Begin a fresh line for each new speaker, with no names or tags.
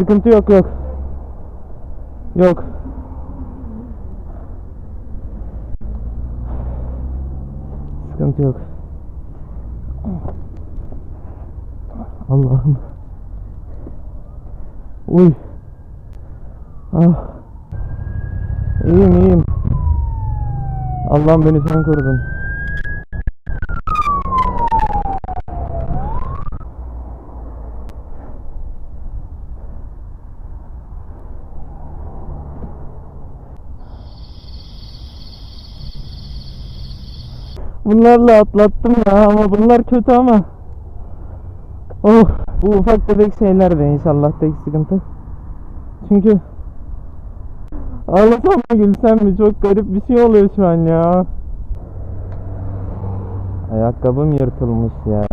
Sıkıntı yok yok. Yok. Sıkıntı yok. Allah'ım. Uy. Ah. İyiyim iyiyim. Allah'ım beni sen korudun. Bunlarla atlattım ya ama bunlar kötü ama. Oh bu ufak tefek şeyler de inşallah tek sıkıntı. Çünkü Ağlasam mı gülsem mi çok garip bir şey oluyor şu an ya. Ayakkabım yırtılmış ya.